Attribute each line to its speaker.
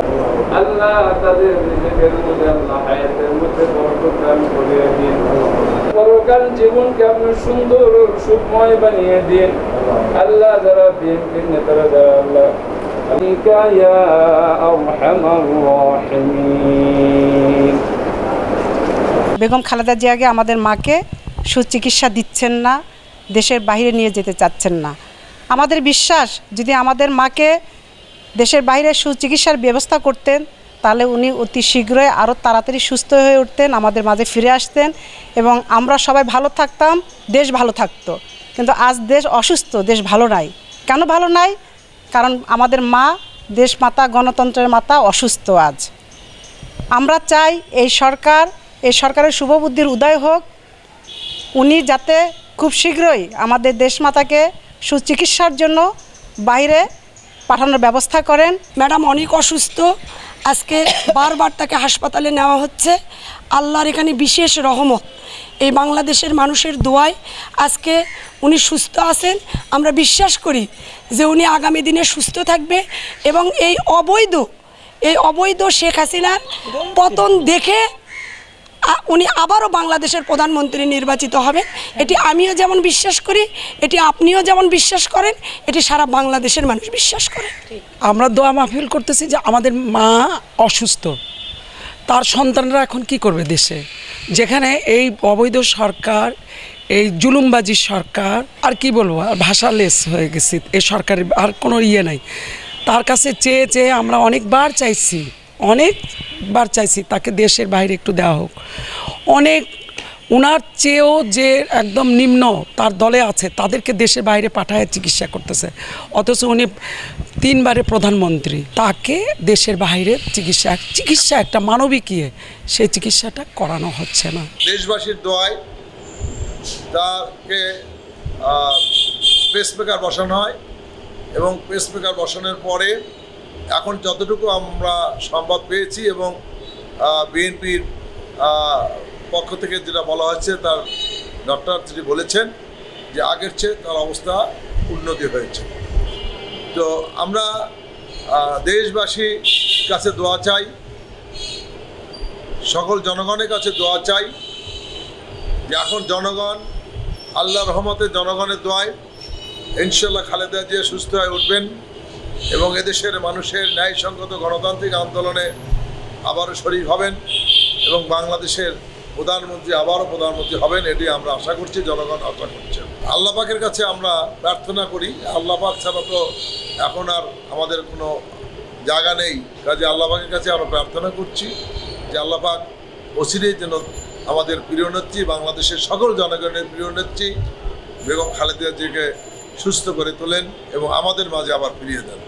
Speaker 1: আল্লাহ দোয়া আল্লাহ তাদের রিজিকের মধ্যে আল্লাহ হায়াতের মধ্যে বরকত দান করিয়ে দিন পরকাল জীবনকে আপনি সুন্দর ও সুখময় বানিয়ে দিন আল্লাহ যারা বিএনপির নেতারা যারা আল্লাহ عليك يا أرحم الراحمين
Speaker 2: বেগম খালেদা জিয়াকে আমাদের মাকে সুচিকিৎসা দিচ্ছেন না দেশের বাইরে নিয়ে যেতে চাচ্ছেন না আমাদের বিশ্বাস যদি আমাদের মাকে দেশের বাইরে সুচিকিৎসার ব্যবস্থা করতেন, তাহলে উনি অতি শীঘ্রই আরও তাড়াতাড়ি সুস্থ হয়ে উঠতেন, আমাদের মাঝে ফিরে আসতেন এবং আমরা সবাই ভালো থাকতাম, দেশ ভালো থাকতো। কিন্তু আজ দেশ অসুস্থ, দেশ ভালো নাই। কেন ভালো নাই? কারণ আমাদের মা, দেশ মাতা, গণতন্ত্রের মাতা অসুস্থ আজ। আমরা চাই এই সরকার, এই সরকারের শুভবুদ্ধির উদয় হোক। উনি যাতে খুব শীঘ্রই আমাদের দেশমাতাকে সুচিকিৎসার জন্য বাইরে পাঠানোর ব্যবস্থা করেন।
Speaker 3: ম্যাডাম অনেক অসুস্থ। আজকে বারবার তাকে হাসপাতালে নেওয়া হচ্ছে। আল্লাহর এখানে বিশেষ রহমত। এই বাংলাদেশের মানুষের দোয়ায় আজকে উনি সুস্থ আছেন। আমরা বিশ্বাস করি যে উনি আগামী দিনে সুস্থ থাকবে এবং এই অবৈধ এই অবৈধ শেখ হাসিনার পতন দেখে উনি আবারও বাংলাদেশের প্রধানমন্ত্রী নির্বাচিত হবেন। এটি আমিও যেমন বিশ্বাস করি, এটি আপনিও যেমন বিশ্বাস করেন, এটি সারা বাংলাদেশের মানুষ বিশ্বাস করে।
Speaker 4: আমরা দোয়া মাহফিল করতেছি যে আমাদের মা অসুস্থ, তার সন্তানরা এখন কি করবে দেশে? যেখানে এই অবৈধ সরকার, এই জুলুমবাজি সরকার, আর কি বলব, আর ভাষালেস হয়ে গেছি এই সরকারের আর কোনো ইয়ে নাই। তার কাছে চেয়ে চেয়ে আমরা অনেকবার চাইছি অনেকবার চাইছি, তাকে দেশের বাইরে একটু দেওয়া হোক। অনেক ওনার চেয়েও যে একদম নিম্ন তার দলে আছে, তাদেরকে দেশের বাইরে পাঠায় চিকিৎসা করতেছে। অথচ উনি তিনবারে প্রধানমন্ত্রী, তাকে দেশের বাইরে চিকিৎসা চিকিৎসা একটা মানবিক ইয়ে সেই চিকিৎসাটা করানো হচ্ছে না।
Speaker 5: দেশবাসীর দোয়ায় তাকে পেসমেকার বসানো হয় এবং পেসমেকার বসানোর পরে এখন যতটুকু আমরা সংবাদ পেয়েছি এবং বিএনপির পক্ষ থেকে যেটা বলা হচ্ছে তার ডক্টর যিনি বলেছেন যে আগের চেয়ে তার অবস্থা উন্নতি হয়েছে। তো আমরা দেশবাসীর কাছে দোয়া চাই, সকল জনগণের কাছে দোয়া চাই যে এখন জনগণ আল্লাহ রহমতে জনগণের দোয়ায় ইনশাল্লাহ খালেদা জিয়া সুস্থ হয়ে উঠবেন। এবং এদেশের মানুষের ন্যায়সঙ্গত গণতান্ত্রিক আন্দোলনে আবারও শরীক হবেন এবং বাংলাদেশের প্রধানমন্ত্রী আবারও প্রধানমন্ত্রী হবেন, এটি আমরা আশা করছি, জনগণ আশা করছে আল্লাহ পাকের কাছে আমরা প্রার্থনা করি, আল্লাহ পাক ছাড়া তো এখন আর আমাদের কোনো জায়গা নেই। কাজে আল্লাহ পাকের কাছে আমরা প্রার্থনা করছি যে আল্লাহ পাক অচিরেই যেন আমাদের প্রিয় নেত্রী, বাংলাদেশের সকল জনগণের প্রিয় নেত্রী বেগম খালেদা জিকে সুস্থ করে তোলেন এবং আমাদের মাঝে আবার ফিরিয়ে দেন।